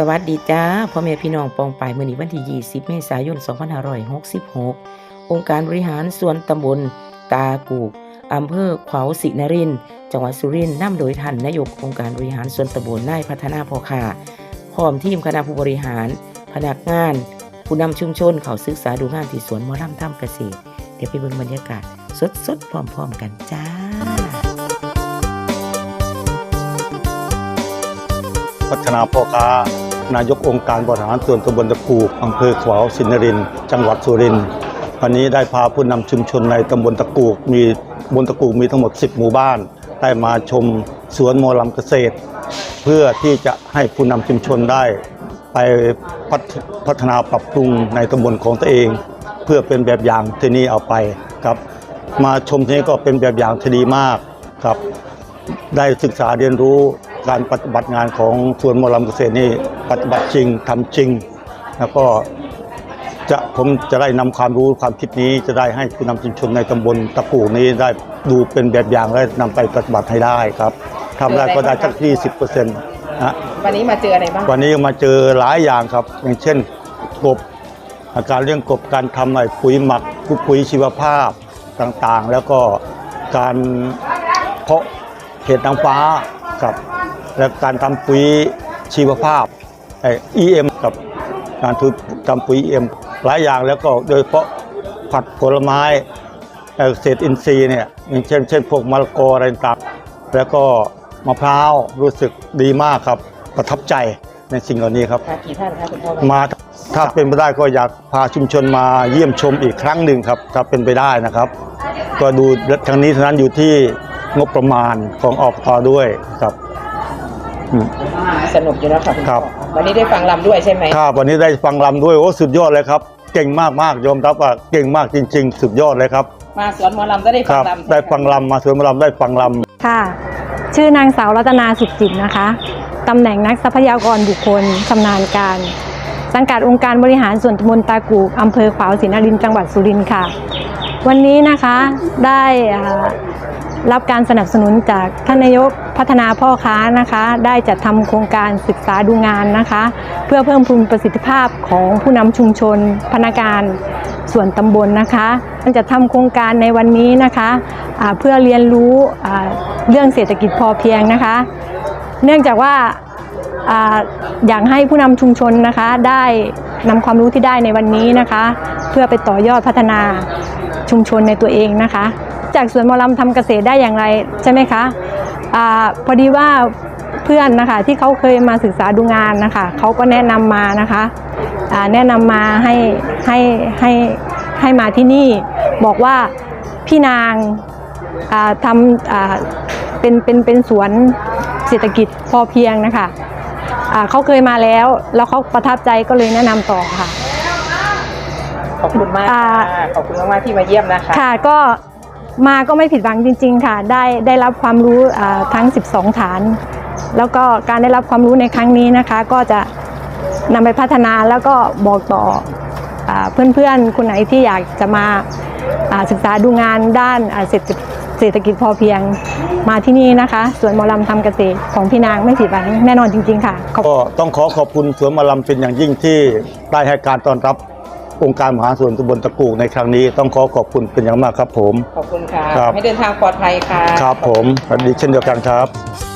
สวัสดีจ้าพ่อแม่พี่น้องปองปายมื่อนี้วันที่ 20 เมษายน 2566 องค์การบริหารส่วนตำบล ตากูกอำเภอขวาวศรีนริน จังหวัดสุรินทร์นำโดยท่านนายกองค์การบริหารส่วนตำบลนายพัฒนาพอขาพร้อมทีมคณะผู้บริหาร พนักงาน ผู้นำชุมชนเขาศึกษาดูงานที่สวนมอลำถ้ำเกษตร เดี๋ยวไปเบิ่งบรรยากาศสดๆพร้อมๆกันจ้าพัฒนาพ่อค้า นายกองค์การบริหารส่วนตำบลตะกูอำเภอขวาวสินนรินทร์จังหวัดสุรินทร์วันนี้ได้พาผู้นำชุมชนในตำบลตะกูมีตำบลตะกูมีทั้งหมด 10 หมู่บ้าน ได้มาชมสวนโมอลำเกษตร เพื่อที่จะให้ผู้นำชุมชนได้ ไปพพัฒนาปรับปรุงในตำบลของตัวเอง เพื่อเป็นแบบอย่างที่นี่เอาไปครับ มาชมที่นี่ก็เป็นแบบอย่างที่ดีมากครับ ได้ศึกษาเรียนรู้ การปฏิบัติงานของสวนหมอลำเกษตรนี่ปฏิบัติจริงทำจริง แล้วก็จะผมจะได้นำความรู้ความคิดนี้จะได้ให้ผู้นำชุมชนในตำบลตะกูนี้ได้ดูเป็นแบบอย่างและนำไปปฏิบัติให้ได้ครับทำได้ก็ได้สักที่สิบเปอร์เซ็นต์นะวันนี้มาเจออะไรบ้างวันนี้มาเจอหลายอย่างครับ อย่างเช่นกบอาการเรื่องกบการทำไอ้ปุ๋ยหมักปุ๋ยชีวภาพต่างๆ แล้วก็การเพาะเห็ดนางฟ้ากับ และการทำปุ๋ยชีวภาพไอ้ EM กับการทำปุ๋ย EM หลายอย่างแล้วก็โดยเฉพาะผักผลไม้เอ่อเศษอินทรีย์เนี่ยอย่างเช่นเช่นพวกมะละกออะไรต่างๆแล้วก็มะพร้าวรู้สึกดีมากครับ ประทับใจในสิ่งเหล่านี้ครับมากี่ท่านคะคุณพ่อมาถ้าเป็นไปได้ก็อยากพาชุมชนมาเยี่ยมชมอีกครั้งหนึ่งครับ ถ้าเป็นไปได้นะครับ ก็ดูทางนี้ทางนั้นอยู่ที่งบประมาณของออกทด้วยครับอืม สนุกอยู่แล้วค่ะคุณครัพ่อบวันนี้ได้ฟังลำด้วยใช่ไหมครับวันนี้ได้ฟังลำด้วยโอ้สุดยอดเลยครับ เก่งมากมากๆยอมรับว่าเก่งมากจริง ๆ สุดยอดเลยครับ มาสวนหมอลำก็ได้คฟังรับลำได้ฟังลำมาสวนหมอลำได้ฟังลำ ค่ะ ชื่อนางสาวรัตนาสุขจิตนะคะ ตำแหน่งนักทรัพยากรบุคคลชำนาญการ สังกัดองค์การบริหารส่วนตำบลตากูกอำเภอขวาวศรีนครินทร์จังหวัดสุรินทร์ค่ะ วันนี้นะคะได้อ่า รับการสนับสนุนจากท่านนายกพัฒนาพ่อค้านะคะ ได้จัดทำโครงการศึกษาดูงานนะคะ เพื่อเพิ่มพูนประสิทธิภาพของผู้นำชุมชน พนักงานส่วนตำบลนะคะจะทำโครงการในวันนี้นะคะอ่าเพื่อเรียนรู้เรื่องเศรษฐกิจพอเพียงนะคะ เนื่องจากว่าอ่าอยากให้ผู้นำชุมชนนะคะได้นำความรู้ที่ได้ในวันนี้นะคะ เพื่อไปต่อยอดพัฒนาชุมชนในตัวเองนะคะ จากสวนหมอลำทำเกษตรได้อย่างไรใช่ไหมคะอาพอดีว่าเพื่อนนะคะที่เขาเคยมาศึกษาดูงานนะคะเขาก็แนะนำมานะคะอ่าแนะนำมาให้ให้ให้ให้มาที่นี่ บอกว่าพี่นางอ่าทำอ่าเป็นเป็นเป็นสวนเศรษฐกิจพอเพียงนะคะอ่าเขาเคยมาแล้ว แล้วเขาประทับใจก็เลยแนะนำต่อค่ะ ขอบคุณมากอ่าค่ะขอบคุณมาก ๆ ที่มาเยี่ยมนะคะ ค่ะก็ มาก็ไม่ผิดหวังจริง ๆ ค่ะ ได้ได้รับความรู้ทั้ง 12 ฐาน แล้วก็การได้รับความรู้ในครั้งนี้นะคะ ก็จะนำไปพัฒนาแล้วก็บอกต่ออเพื่อนๆ คนไหนที่อยากจะมาศึกษาดูงานด้านเศรษฐกิจเศรษฐกิจพอเพียงมาที่นี่นะคะสวนมอลำทำเกษตรของพี่นางไม่ผิดหวังแน่นอนจริง ๆ ค่ะก็ต้องขอขอบคุณสวนมอลำเป็นอย่างยิ่งที่ได้ให้การต้อนรับ องค์การมหาส่วนตำบลตะกูในครั้งนี้ต้องขอขอบคุณเป็นอย่างมากครับผม ขอบคุณค่ะ ครับ ให้เดินทางปลอดภัยค่ะ ครับผมสวัสดีเช่นเดียวกันครับ